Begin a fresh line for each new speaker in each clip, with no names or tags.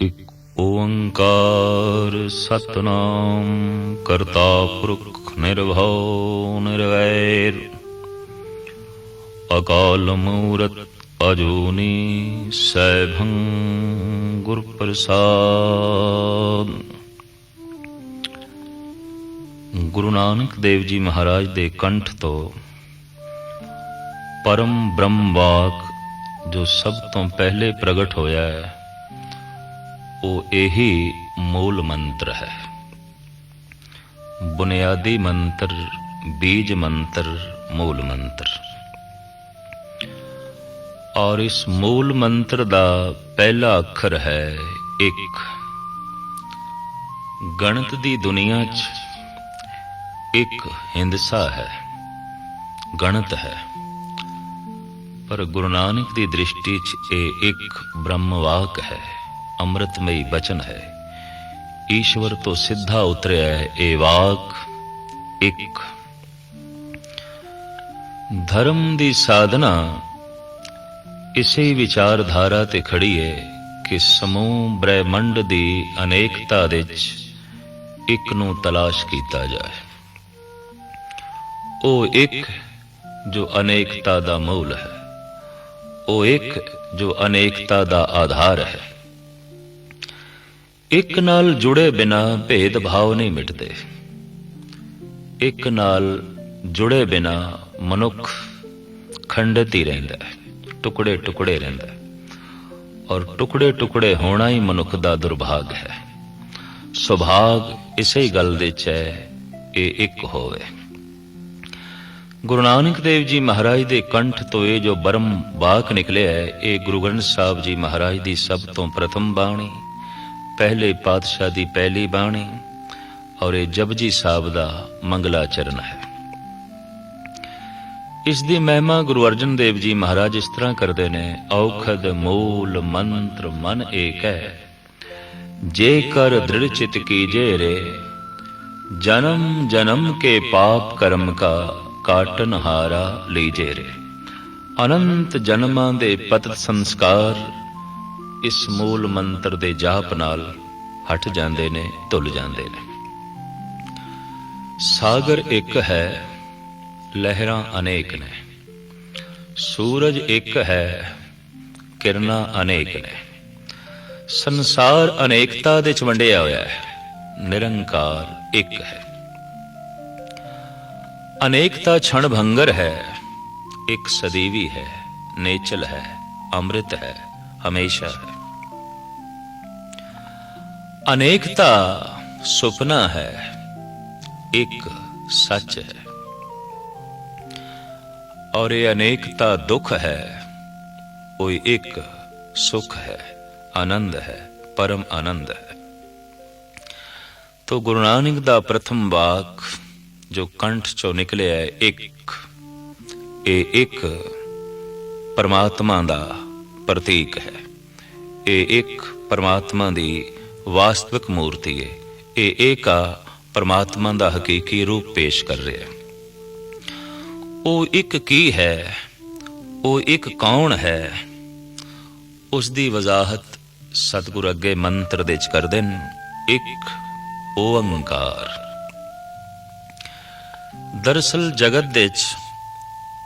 ਇਕ ਓੰਕਾਰ ਸਤਨਾਮ ਕਰਤਾ ਪੁਰਖ ਨਿਰਭਉ ਨਿਰਵੈਰ। ਅਕਾਲ ਮੂਰਤ ਅਜੂਨੀ ਸੈਭੰ ਗੁਰ ਪ੍ਰਸਾਦ ਗੁਰੂ ਨਾਨਕ ਦੇਵ ਜੀ ਮਹਾਰਾਜ ਦੇ ਕੰਠ ਤੋਂ ਪਰਮ ਬ੍ਰਹਮ ਵਾਕ ਜੋ ਸਭ ਤੋਂ ਪਹਿਲੇ ਪ੍ਰਗਟ ਹੋਇਆ ਹੈ ਉਹ ਇਹੀ ਮੂਲ ਮੰਤਰ ਹੈ। ਬੁਨਿਆਦੀ ਮੰਤਰ, ਬੀਜ ਮੰਤਰ, ਮੂਲ ਮੰਤਰ। ਔਰ ਇਸ ਮੂਲ ਮੰਤਰ ਦਾ ਪਹਿਲਾ ਅੱਖਰ ਹੈ ਇੱਕ। ਗਣਿਤ ਦੀ ਦੁਨੀਆ 'ਚ ਇੱਕ ਹਿੰਦਸਾ ਹੈ। ਗਣਿਤ ਹੈ। ਪਰ ਗੁਰੂ ਨਾਨਕ ਦੀ ਦ੍ਰਿਸ਼ਟੀ 'ਚ ਇਹ ਇੱਕ ਬ੍ਰਹਮਵਾਕ ਹੈ। ਅੰਮ੍ਰਿਤਮਈ ਬਚਨ ਹੈ। ਈਸ਼ਵਰ ਤੋਂ ਸਿੱਧਾ ਉਤਰਿਆ ਹੈ ਇਹ ਵਾਕ ਇੱਕ। ਧਰਮ ਦੀ ਸਾਧਨਾ ਇਸੇ ਵਿਚਾਰਧਾਰਾ ਤੇ ਖੜੀ ਹੈ ਕਿ ਸਮੂਹ ਬ੍ਰਹਿਮੰਡ ਦੀ ਅਨੇਕਤਾ ਵਿੱਚ ਇੱਕ ਨੂੰ ਤਲਾਸ਼ ਕੀਤਾ ਜਾਏ। ਉਹ ਇੱਕ ਜੋ ਅਨੇਕਤਾ ਦਾ ਮੂਲ ਹੈ। ਉਹ ਇੱਕ ਜੋ ਅਨੇਕਤਾ ਦਾ ਆਧਾਰ ਹੈ। ਇੱਕ ਨਾਲ ਜੁੜੇ ਬਿਨਾ ਭੇਦ ਭਾਵ ਨਹੀਂ ਮਿਟਦੇ। ਇੱਕ ਨਾਲ ਜੁੜੇ ਬਿਨਾ ਮਨੁੱਖ ਖੰਡਿਤ ਹੀ ਰਹਿੰਦਾ ਹੈ, ਟੁਕੜੇ ਟੁਕੜੇ ਰਹਿੰਦਾ ਹੈ। ਔਰ ਟੁਕੜੇ ਟੁਕੜੇ ਹੋਣਾ ਹੀ ਮਨੁੱਖ ਦਾ ਦੁਰਭਾਗ ਹੈ। ਸੁਭਾਗ ਇਸੇ ਗੱਲ ਦੇ ਚ ਹੈ, ਇਹ ਇੱਕ ਹੋਵੇ। ਗੁਰੂ ਨਾਨਕ ਦੇਵ ਜੀ ਮਹਾਰਾਜ ਦੇ ਕੰਠ ਤੋਂ ਇਹ ਜੋ ਬਰਮ ਬਾਕ ਨਿਕਲਿਆ ਹੈ, ਇਹ ਗੁਰੂ ਗ੍ਰੰਥ ਸਾਹਿਬ ਜੀ ਮਹਾਰਾਜ ਦੀ ਸਭ ਤੋਂ ਪ੍ਰਥਮ ਬਾਣੀ ਪਹਿਲੇ ਪਾਤਸ਼ਾਹ ਦੀ ਪਹਿਲੀ ਬਾਣੀ ਔਰ ਇਹ ਜਪਜੀ ਸਾਹਿਬ ਦਾ ਮੰਗਲਾ ਚਰਨ ਹੈ। ਇਸ ਦੀ ਮਹਿਮਾ ਗੁਰੂ ਅਰਜਨ ਦੇਵ ਜੀ ਮਹਾਰਾਜ ਇਸ ਤਰ੍ਹਾਂ ਕਰਦੇ ਨੇ, ਔਖਦ ਮੂਲ ਮੰਤਰ ਮਨ ਏਕ ਹੈ ਜੇ ਕਰ ਦ੍ਰਿੜ ਚਿਤ ਕੀਜੇ ਰੇ, ਜਨਮ ਜਨਮ ਕੇ ਪਾਪ ਕਰਮ ਕਾ ਕਾਟਨ ਹਾਰਾ ਲੀਜੇ ਰੇ। ਅਨੰਤ ਜਨਮਾਂ ਦੇ ਪਤਿਤ ਸੰਸਕਾਰ ਇਸ ਮੂਲ ਮੰਤਰ ਦੇ ਜਾਪ ਨਾਲ ਹਟ ਜਾਂਦੇ ਨੇ, ਧੁੱਲ ਜਾਂਦੇ ਨੇ। ਸਾਗਰ ਇੱਕ ਹੈ, ਲਹਿਰਾਂ ਅਨੇਕ ਨੇ। ਸੂਰਜ ਇੱਕ ਹੈ, ਕਿਰਨਾਂ ਅਨੇਕ ਨੇ। ਸੰਸਾਰ ਅਨੇਕਤਾ ਦੇ ਚ ਵੰਡਿਆ ਹੋਇਆ ਹੈ, ਨਿਰੰਕਾਰ ਇੱਕ ਹੈ। ਅਨੇਕਤਾ ਛਣ ਭੰਗਰ ਹੈ, ਇੱਕ ਸਦੀਵੀ ਹੈ, ਨੇਚਲ ਹੈ, ਅੰਮ੍ਰਿਤ ਹੈ। ਹਮੇਸ਼ਾ ਹੈ ਅਨੇਕਤਾ ਸੁਪਨਾ ਹੈ ਇੱਕ ਸੱਚ ਹੈ ਔਰ ਇਹ ਅਨੇਕਤਾ ਦੁੱਖ ਹੈ ਉਹ ਇੱਕ ਸੁਖ ਹੈ ਆਨੰਦ ਹੈ ਪਰਮ ਆਨੰਦ ਹੈ ਤੋ ਗੁਰੂ ਨਾਨਕ ਦਾ ਪ੍ਰਥਮ ਵਾਕ ਜੋ ਕੰਠ ਚੋਂ ਨਿਕਲਿਆ ਹੈ ਇੱਕ ਇਹ ਇੱਕ ਪਰਮਾਤਮਾ ਦਾ ਪ੍ਰਤੀਕ ਹੈ। ਇਹ ਇੱਕ ਪਰਮਾਤਮਾ ਦੀ ਵਾਸਤਵਿਕ ਮੂਰਤੀ ਹੈ। ਇਹ ਏਕਾ ਪਰਮਾਤਮਾ ਦਾ ਹਕੀਕੀ ਰੂਪ ਪੇਸ਼ ਕਰ ਰਿਹਾ ਹੈ। ਉਹ ਇੱਕ ਕੀ ਹੈ? ਉਹ ਇੱਕ ਕੌਣ ਹੈ? ਉਸ ਦੀ ਵਜ਼ਾਹਤ ਸਤਿਗੁਰ ਅੱਗੇ ਮੰਤਰ ਦੇ ਚ ਕਰਦੇ ਨੇ ਇੱਕ ਓੰਕਾਰ ਦਰਸਲ ਜਗਤ ਦੇ ਚ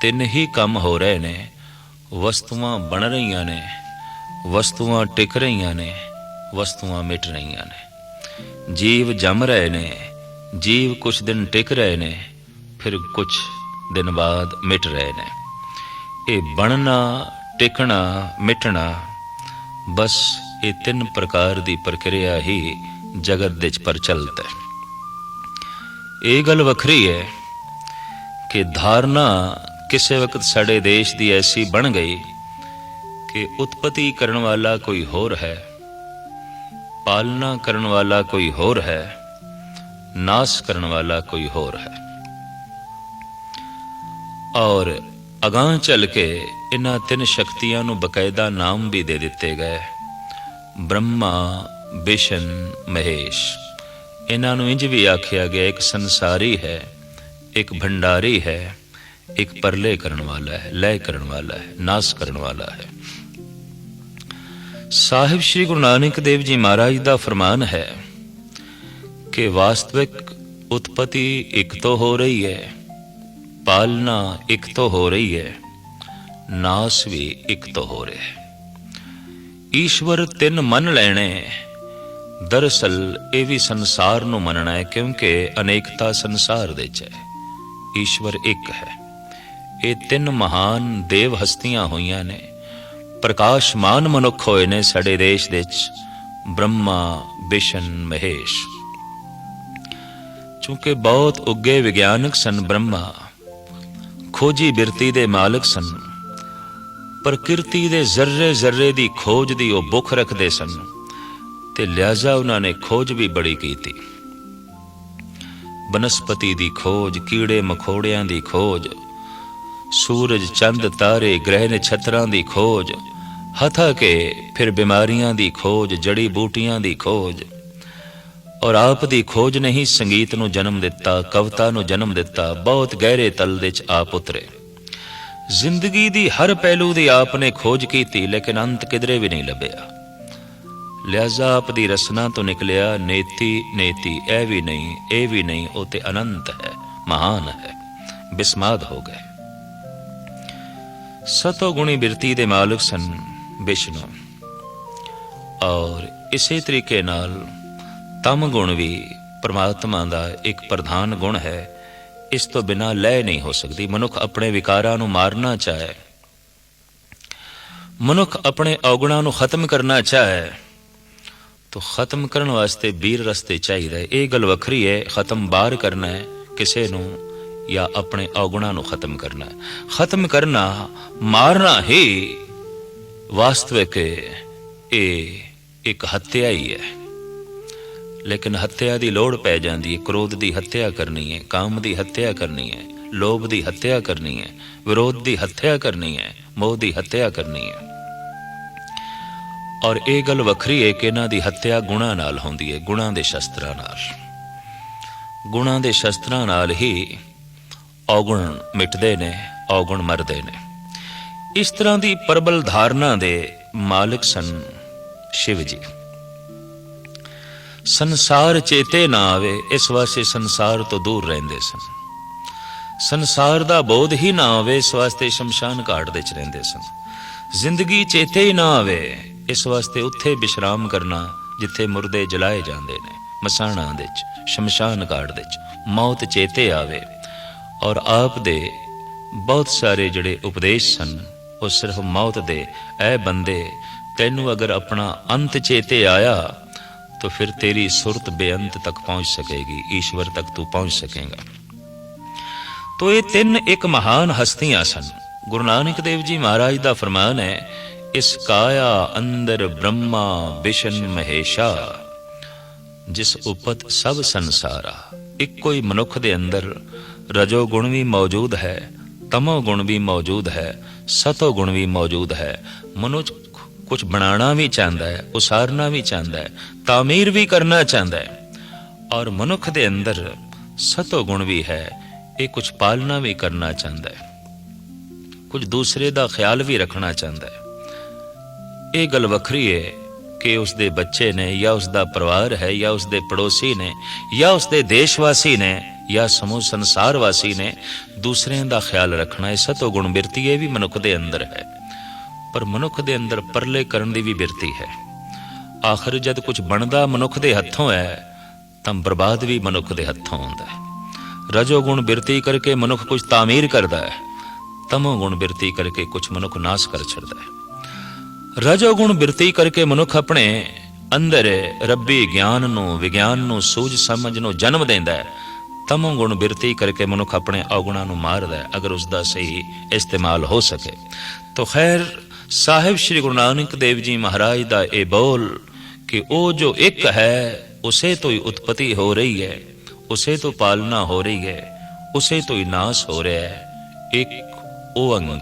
ਤਿੰਨ ਹੀ ਕੰਮ ਹੋ ਰਹੇ ਨੇ। ਵਸਤੂਆਂ ਬਣ ਰਹੀਆਂ ਨੇ, ਵਸਤੂਆਂ ਟਿਕ ਰਹੀਆਂ ਨੇ, ਵਸਤੂਆਂ ਮਿਟ ਰਹੀਆਂ ਨੇ। ਜੀਵ ਜੰਮ ਰਹੇ ਨੇ, ਜੀਵ ਕੁਝ ਦਿਨ ਟਿਕ ਰਹੇ ਨੇ, ਫਿਰ ਕੁਝ ਦਿਨ ਬਾਅਦ ਮਿਟ ਰਹੇ ਨੇ। ਇਹ ਬਣਨਾ, ਟਿਕਣਾ, ਮਿਟਣਾ, ਬਸ ਇਹ ਤਿੰਨ ਪ੍ਰਕਾਰ ਦੀ ਪ੍ਰਕਿਰਿਆ ਹੀ ਜਗਤ ਵਿੱਚ ਪ੍ਰਚਲਿਤ ਹੈ। ਇਹ ਗੱਲ ਵੱਖਰੀ ਹੈ ਕਿ ਧਾਰਨਾ ਕਿਸੇ ਵਕਤ ਸਾਡੇ ਦੇਸ਼ ਦੀ ਐਸੀ ਬਣ ਗਈ ਕਿ ਉਤਪਤੀ ਕਰਨ ਵਾਲਾ ਕੋਈ ਹੋਰ ਹੈ, ਪਾਲਣਾ ਕਰਨ ਵਾਲਾ ਕੋਈ ਹੋਰ ਹੈ, ਨਾਸ ਕਰਨ ਵਾਲਾ ਕੋਈ ਹੋਰ ਹੈ। ਔਰ ਅਗਾਹ ਚੱਲ ਕੇ ਇਹਨਾਂ ਤਿੰਨ ਸ਼ਕਤੀਆਂ ਨੂੰ ਬਕਾਇਦਾ ਨਾਮ ਵੀ ਦੇ ਦਿੱਤੇ ਗਏ। ਬ੍ਰਹਮਾ ਬਿਸ਼ਨ ਮਹੇਸ਼। ਇਹਨਾਂ ਨੂੰ ਇੰਜ ਵੀ ਆਖਿਆ ਗਿਆ, ਇੱਕ ਸੰਸਾਰੀ ਹੈ, ਇੱਕ ਭੰਡਾਰੀ ਹੈ। ਇੱਕ ਪਰਲੇ ਕਰਨ ਵਾਲਾ ਹੈ ਲੈ ਕਰਨ ਵਾਲਾ ਹੈ, ਨਾਸ ਕਰਨ ਵਾਲਾ ਹੈ। ਸਾਹਿਬ ਸ੍ਰੀ ਗੁਰੂ ਨਾਨਕ ਦੇਵ ਜੀ ਮਹਾਰਾਜ ਦਾ ਫਰਮਾਨ ਹੈ ਕਿ ਵਾਸਤਵਿਕ ਉਤਪਤੀ ਇੱਕ ਤੋਂ ਹੋ ਰਹੀ ਹੈ, ਪਾਲਣਾ ਇੱਕ ਤੋਂ ਹੋ ਰਹੀ ਹੈ, ਨਾਸ ਵੀ ਇੱਕ ਤੋਂ ਹੋ ਰਿਹਾ ਹੈ। ਈਸ਼ਵਰ ਤਿੰਨ ਮੰਨ ਲੈਣੇ ਦਰਅਸਲ ਇਹ ਵੀ ਸੰਸਾਰ ਨੂੰ ਮੰਨਣਾ ਹੈ ਕਿਉਂਕਿ ਅਨੇਕਤਾ ਸੰਸਾਰ ਦੇ ਚ ਹੈ, ਈਸ਼ਵਰ ਇੱਕ ਹੈ। ਇਹ ਤਿੰਨ ਮਹਾਨ ਦੇਵ ਹਸਤੀਆਂ ਹੋਈਆਂ ਨੇ। ਪ੍ਰਕਾਸ਼ਮਾਨ ਮਨੁੱਖ ਹੋਏ ਨੇ ਸਾਡੇ ਦੇਸ਼ ਦੇ ਵਿੱਚ। ਬ੍ਰਹਮਾ ਵਿਸ਼ਨ ਮਹੇਸ਼। ਚੂੰਕਿ ਬਹੁਤ ਉੱਗੇ ਵਿਗਿਆਨਕ ਸਨ ਬ੍ਰਹਮਾ, ਖੋਜੀ ਬਿਰਤੀ ਦੇ ਮਾਲਕ ਸਨ। ਪ੍ਰਕਿਰਤੀ ਦੇ ਜ਼ਰਰੇ ਜ਼ਰਰੇ ਦੀ ਖੋਜ ਦੀ ਉਹ ਭੁੱਖ ਰੱਖਦੇ ਸਨ ਤੇ ਲਿਆਜ਼ਾ ਉਹਨਾਂ ਨੇ ਖੋਜ ਵੀ ਬੜੀ ਕੀਤੀ। ਬਨਸਪਤੀ ਦੀ ਖੋਜ, ਕੀੜੇ ਮਖੋੜਿਆਂ ਦੀ ਖੋਜ ਸੂਰਜ, ਚੰਦ, ਤਾਰੇ, ਗ੍ਰਹਿ ਨਛੱਤਰਾਂ ਦੀ ਖੋਜ। ਹਥਾ ਕੇ ਫਿਰ ਬਿਮਾਰੀਆਂ ਦੀ ਖੋਜ, ਜੜੀ ਬੂਟੀਆਂ ਦੀ ਖੋਜ। ਔਰ ਆਪ ਦੀ ਖੋਜ ਨੇ ਹੀ ਸੰਗੀਤ ਨੂੰ ਜਨਮ ਦਿੱਤਾ, ਕਵਿਤਾ ਨੂੰ ਜਨਮ ਦਿੱਤਾ, ਬਹੁਤ ਗਹਿਰੇ ਤਲ ਵਿੱਚ ਆਪ ਉਤਰੇ। ਜ਼ਿੰਦਗੀ ਦੀ ਹਰ ਪਹਿਲੂ ਦੀ ਆਪ ਨੇ ਖੋਜ ਕੀਤੀ, ਲੇਕਿਨ ਅੰਤ ਕਿਧਰੇ ਵੀ ਨਹੀਂ ਲੱਭਿਆ। ਲਿਆਜ਼ਾ ਆਪ ਦੀ ਰਸਨਾ ਤੋਂ ਨਿਕਲਿਆ, ਨੇਤੀ ਨੇਤੀ, ਇਹ ਵੀ ਨਹੀਂ, ਇਹ ਵੀ ਨਹੀਂ, ਉਹ ਤੇ ਅਨੰਤ ਹੈ, ਮਹਾਨ ਹੈ, ਬਿਸਮਾਦ ਹੋ ਗਏ। ਸਤੋ ਗੁਣੀ ਬਿਰਤੀ ਦੇ ਮਾਲਕ ਸਨ ਵਿਸ਼ਨੂੰ ਔਰ ਇਸੇ ਤਰੀਕੇ ਨਾਲ ਤਮ ਗੁਣ ਵੀ ਪ੍ਰਮਾਤਮਾ ਦਾ ਇੱਕ ਪ੍ਰਧਾਨ ਗੁਣ ਹੈ। ਇਸ ਤੋਂ ਬਿਨਾ ਲੈ ਨਹੀਂ ਹੋ ਸਕਦੀ। ਮਨੁੱਖ ਆਪਣੇ ਵਿਕਾਰਾਂ ਨੂੰ ਮਾਰਨਾ ਚਾਹੇ। ਮਨੁੱਖ ਆਪਣੇ ਔਗਣਾਂ ਨੂੰ ਖਤਮ ਕਰਨਾ ਚਾਹੇ। ਤਾਂ ਖਤਮ ਕਰਨ ਵਾਸਤੇ ਵੀਰ ਰਸਤੇ ਚਾਹੀਦਾ ਇਹ ਗੱਲ ਵੱਖਰੀ ਹੈ। ਖਤਮ ਬਾਹਰ ਕਰਨਾ ਹੈ। ਕਿਸੇ ਨੂੰ ਜਾਂ ਆਪਣੇ ਔਗਣਾਂ ਨੂੰ ਖਤਮ ਕਰਨਾ। ਖਤਮ ਕਰਨਾ, ਮਾਰਨਾ ਹੀ ਵਾਸਤਵਿਕ ਇਹ ਇੱਕ ਹੱਤਿਆ ਹੀ ਹੈ। ਲੇਕਿਨ ਹੱਤਿਆ ਦੀ ਲੋੜ ਪੈ ਜਾਂਦੀ ਹੈ। ਕ੍ਰੋਧ ਦੀ ਹੱਤਿਆ ਕਰਨੀ ਹੈ, ਕਾਮ ਦੀ ਹੱਤਿਆ ਕਰਨੀ ਹੈ, ਲੋਭ ਦੀ ਹੱਤਿਆ ਕਰਨੀ ਹੈ, ਵਿਰੋਧ ਦੀ ਹੱਤਿਆ ਕਰਨੀ ਹੈ, ਮੋਹ ਦੀ ਹੱਤਿਆ ਕਰਨੀ ਹੈ। ਔਰ ਇਹ ਗੱਲ ਵੱਖਰੀ ਹੈ ਕਿ ਇਹਨਾਂ ਦੀ ਹੱਤਿਆ ਗੁਣਾ ਨਾਲ ਹੁੰਦੀ ਹੈ, ਗੁਣਾ ਦੇ ਸ਼ਸਤਰਾਂ ਨਾਲ। ਗੁਣਾ ਦੇ ਸ਼ਸਤਰਾਂ ਨਾਲ ਹੀ ਔਗੁਣ ਮਿਟਦੇ ਨੇ, ਔਗੁਣ ਮਰਦੇ ਨੇ। ਇਸ ਤਰ੍ਹਾਂ ਦੀ ਪ੍ਰਬਲ ਧਾਰਨਾ ਦੇ ਮਾਲਕ ਸਨ ਸ਼ਿਵ ਜੀ। ਸੰਸਾਰ ਚੇਤੇ ਨਾ ਆਵੇ, ਇਸ ਵਾਸਤੇ ਸੰਸਾਰ ਤੋਂ ਦੂਰ ਰਹਿੰਦੇ ਸਨ। ਸੰਸਾਰ ਦਾ ਬੋਧ ਹੀ ਨਾ ਆਵੇ, ਇਸ ਵਾਸਤੇ ਸ਼ਮਸ਼ਾਨ ਘਾਟ ਦੇ ਚ ਰਹਿੰਦੇ ਸਨ। ਜ਼ਿੰਦਗੀ ਚੇਤੇ ਹੀ ਨਾ ਆਵੇ, ਇਸ ਵਾਸਤੇ ਉੱਥੇ ਵਿਸ਼ਰਾਮ ਕਰਨਾ, ਜਿੱਥੇ ਮੁਰਦੇ ਜਲਾਏ ਜਾਂਦੇ ਨੇ, ਮਸਾਣਾ ਦੇ ਚ ਸ਼ਮਸ਼ਾਨ ਘਾਟ ਦੇ ਚ ਮੌਤ ਚੇਤੇ ਆਵੇ। ਔਰ ਆਪ ਦੇ ਬਹੁਤ ਸਾਰੇ ਜਿਹੜੇ ਉਪਦੇਸ਼ ਸਨ, ਉਹ ਸਿਰਫ ਮੌਤ ਦੇ। ਐ ਬੰਦੇ, ਤੈਨੂੰ ਅਗਰ ਆਪਣਾ ਅੰਤ ਚੇਤੇ ਆਇਆ, ਤਾਂ ਫਿਰ ਤੇਰੀ ਸੁਰਤ ਬੇਅੰਤ ਤੱਕ ਪਹੁੰਚ ਸਕੇਗੀ, ਈਸ਼ਵਰ ਤੱਕ ਤੂੰ ਪਹੁੰਚ ਸਕੇਗਾ। ਤੋ ਇਹ ਤਿੰਨ ਇੱਕ ਮਹਾਨ ਹਸਤੀਆਂ ਸਨ। ਗੁਰੂ ਨਾਨਕ ਦੇਵ ਜੀ ਮਹਾਰਾਜ ਦਾ ਫਰਮਾਨ ਹੈ, ਇਸ ਕਾਇਆ ਅੰਦਰ ਬ੍ਰਹਮਾ ਵਿਸ਼ਨ ਮਹੇਸ਼ਾ, ਜਿਸ ਉਪਤ ਸਭ ਸੰਸਾਰਾ, ਇੱਕੋ ਹੀ ਮਨੁੱਖ ਦੇ ਅੰਦਰ ਰਜੋ ਗੁਣ ਵੀ ਮੌਜੂਦ ਹੈ, ਤਮੋ ਗੁਣ ਵੀ ਮੌਜੂਦ ਹੈ, ਸਤੋ ਗੁਣ ਵੀ ਮੌਜੂਦ ਹੈ। ਮਨੁੱਖ ਕੁਝ ਬਣਾਉਣਾ ਵੀ ਚਾਹੁੰਦਾ ਹੈ, ਉਸਾਰਨਾ ਵੀ ਚਾਹੁੰਦਾ ਹੈ, ਤਾਮੀਰ ਵੀ ਕਰਨਾ ਚਾਹੁੰਦਾ ਹੈ। ਔਰ ਮਨੁੱਖ ਦੇ ਅੰਦਰ ਸਤੋ ਗੁਣ ਵੀ ਹੈ, ਇਹ ਕੁਝ ਪਾਲਣਾ ਵੀ ਕਰਨਾ ਚਾਹੁੰਦਾ ਹੈ। ਕੁਝ ਦੂਸਰੇ ਦਾ ਖਿਆਲ ਵੀ ਰੱਖਣਾ ਚਾਹੁੰਦਾ ਹੈ। ਇਹ ਗੱਲ ਵੱਖਰੀ ਹੈ ਕਿ ਉਸ ਦੇ ਬੱਚੇ ਨੇ ਜਾਂ ਉਸ ਦਾ ਪਰਿਵਾਰ ਹੈ ਜਾਂ ਉਸ ਦੇ ਪੜੋਸੀ ਨੇ ਜਾਂ ਉਸ ਦੇ ਦੇਸ਼ ਵਾਸੀ ਨੇ ਜਾਂ ਸਮੂਹ ਸੰਸਾਰ ਵਾਸੀ ਨੇ ਦੂਸਰਿਆਂ ਦਾ ਖਿਆਲ ਰੱਖਣਾ ਇਹ ਸਤੋ ਗੁਣ ਬਿਰਤੀ, ਇਹ ਵੀ ਮਨੁੱਖ ਦੇ ਅੰਦਰ ਹੈ। ਪਰ ਮਨੁੱਖ ਦੇ ਅੰਦਰ ਪਰਲੇ ਕਰਨ ਦੀ ਵੀ ਬਿਰਤੀ ਹੈ। ਆਖਰ ਜਦ ਕੁਝ ਬਣਦਾ ਮਨੁੱਖ ਦੇ ਹੱਥੋਂ ਹੈ, ਤਾਂ ਬਰਬਾਦ ਵੀ ਮਨੁੱਖ ਦੇ ਹੱਥੋਂ ਹੁੰਦਾ ਹੈ। ਰਜੋ ਗੁਣ ਬਿਰਤੀ ਕਰਕੇ ਮਨੁੱਖ ਕੁਝ ਤਾਮੀਰ ਕਰਦਾ ਹੈ, ਤਮੋ ਗੁਣ ਬਿਰਤੀ ਕਰਕੇ ਕੁਝ ਮਨੁੱਖ ਨਾਸ ਕਰ ਛੱਡਦਾ ਹੈ। ਰਜੋ ਗੁਣ ਬਿਰਤੀ ਕਰਕੇ ਮਨੁੱਖ ਆਪਣੇ ਅੰਦਰ ਰੱਬੀ ਗਿਆਨ ਨੂੰ, ਵਿਗਿਆਨ ਨੂੰ, ਸੂਝ ਸਮਝ ਨੂੰ ਜਨਮ ਦਿੰਦਾ ਹੈ। ਤਮੋ ਗੁਣ ਬਿਰਤੀ ਕਰਕੇ ਮਨੁੱਖ ਆਪਣੇ ਔਗੁਣਾਂ ਨੂੰ ਮਾਰਦਾ ਹੈ ਅਗਰ ਉਸ ਦਾ ਸਹੀ ਇਸਤੇਮਾਲ ਹੋ ਸਕੇ ਤਾਂ ਖੈਰ ਸਾਹਿਬ ਸ੍ਰੀ ਗੁਰੂ ਨਾਨਕ ਦੇਵ ਜੀ ਮਹਾਰਾਜ ਦਾ ਇਹ ਬੋਲ ਕਿ ਉਹ ਜੋ ਇੱਕ ਹੈ ਉਸੇ ਤੋਂ ਹੀ ਉਤਪਤੀ ਹੋ ਰਹੀ ਹੈ ਉਸੇ ਤੋਂ ਪਾਲਣਾ ਹੋ ਰਹੀ ਹੈ ਉਸੇ ਤੋਂ ਹੀ ਨਾਸ ਹੋ ਰਿਹਾ ਹੈ ਇੱਕ ਉਹ ਓੰਕਾਰ